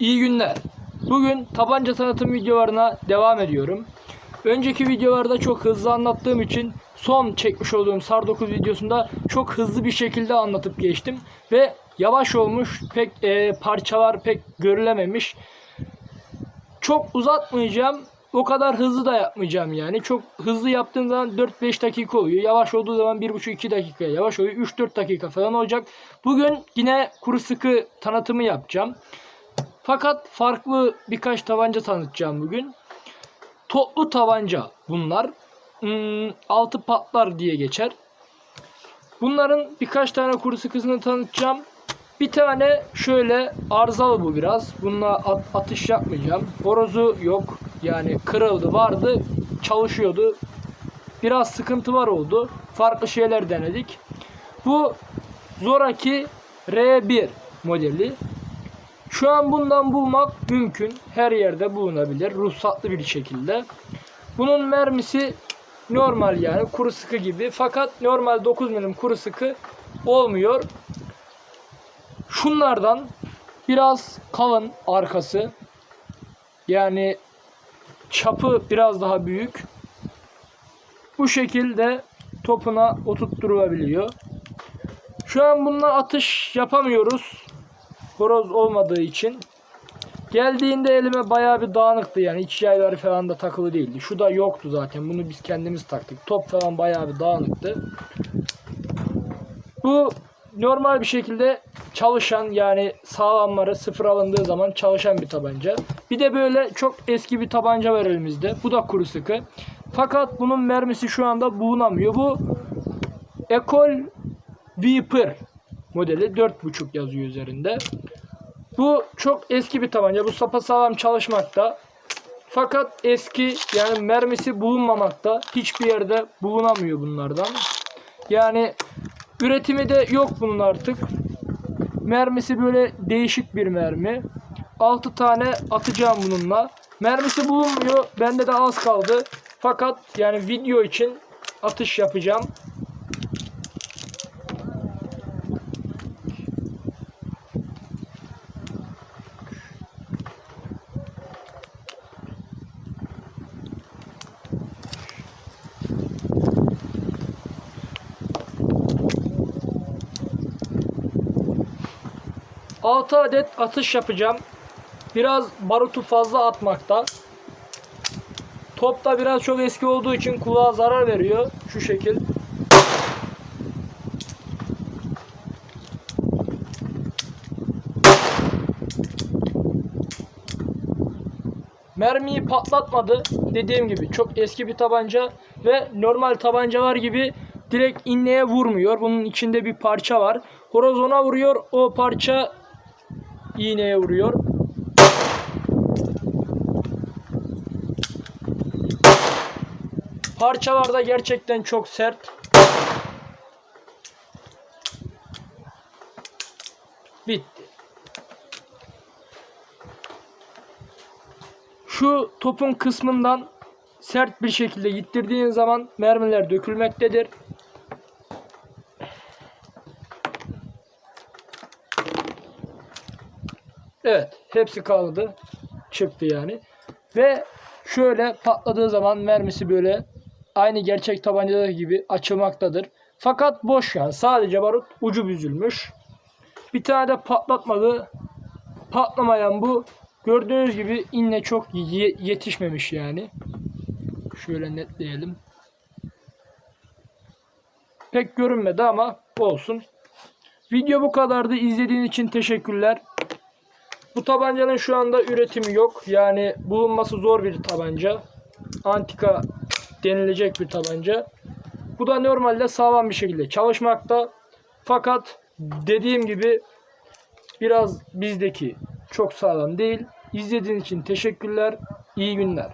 İyi günler. Bugün tabanca tanıtım videolarına devam ediyorum. Önceki videolarda çok hızlı anlattığım için son çekmiş olduğum SAR 9 videosunda çok hızlı bir şekilde anlatıp geçtim. Ve yavaş olmuş, pek e, parçalar pek görülememiş. Çok uzatmayacağım. O kadar hızlı da yapmayacağım yani. Çok hızlı yaptığım zaman 4-5 dakika oluyor. Yavaş olduğu zaman 1,5-2 dakika. Yavaş oluyor 3-4 dakika falan olacak. Bugün yine kuru sıkı tanıtımı yapacağım. Fakat farklı birkaç tabanca tanıtacağım bugün. Toplu tabanca bunlar. Hmm, altı patlar diye geçer. Bunların birkaç tane kuru sıkısını tanıtacağım. Bir tane şöyle arızalı bu biraz. Bununla at- atış yapmayacağım. Horozu yok. Yani kırıldı vardı. Çalışıyordu. Biraz sıkıntı var oldu. Farklı şeyler denedik. Bu Zoraki R1 modeli. Şu an bundan bulmak mümkün. Her yerde bulunabilir. Ruhsatlı bir şekilde. Bunun mermisi normal yani kuru sıkı gibi. Fakat normal 9 milim kuru sıkı olmuyor. Şunlardan biraz kalın arkası. Yani çapı biraz daha büyük. Bu şekilde topuna oturtturulabiliyor. Şu an bununla atış yapamıyoruz. Horoz olmadığı için. Geldiğinde elime bayağı bir dağınıktı yani iç yayları falan da takılı değildi. Şu da yoktu zaten bunu biz kendimiz taktık. Top falan bayağı bir dağınıktı. Bu normal bir şekilde çalışan yani sağlamları sıfır alındığı zaman çalışan bir tabanca. Bir de böyle çok eski bir tabanca var elimizde. Bu da kuru sıkı. Fakat bunun mermisi şu anda bulunamıyor. Bu Ekol Viper modeli 4.5 yazıyor üzerinde. Bu çok eski bir tabanca. Bu sapasağlam çalışmakta. Fakat eski yani mermisi bulunmamakta. Hiçbir yerde bulunamıyor bunlardan. Yani üretimi de yok bunun artık. Mermisi böyle değişik bir mermi. 6 tane atacağım bununla. Mermisi bulunmuyor. Bende de az kaldı. Fakat yani video için atış yapacağım. Altı adet atış yapacağım. Biraz barutu fazla atmakta. Top da biraz çok eski olduğu için kulağa zarar veriyor. Şu şekil. Mermiyi patlatmadı. Dediğim gibi çok eski bir tabanca ve normal tabancalar gibi direkt inleye vurmuyor. Bunun içinde bir parça var. Horoz ona vuruyor. O parça iğneye vuruyor. Parçalar da gerçekten çok sert. Bitti. Şu topun kısmından sert bir şekilde gittirdiğin zaman mermiler dökülmektedir. Evet, hepsi kaldı. Çıktı yani. Ve şöyle patladığı zaman mermisi böyle aynı gerçek tabancadaki gibi açılmaktadır. Fakat boş yani. Sadece barut ucu büzülmüş. Bir tane de patlatmadı. Patlamayan bu. Gördüğünüz gibi inne çok ye- yetişmemiş yani. Şöyle netleyelim. Pek görünmedi ama olsun. Video bu kadardı. İzlediğiniz için teşekkürler. Bu tabancanın şu anda üretimi yok. Yani bulunması zor bir tabanca. Antika denilecek bir tabanca. Bu da normalde sağlam bir şekilde çalışmakta. Fakat dediğim gibi biraz bizdeki çok sağlam değil. İzlediğiniz için teşekkürler. İyi günler.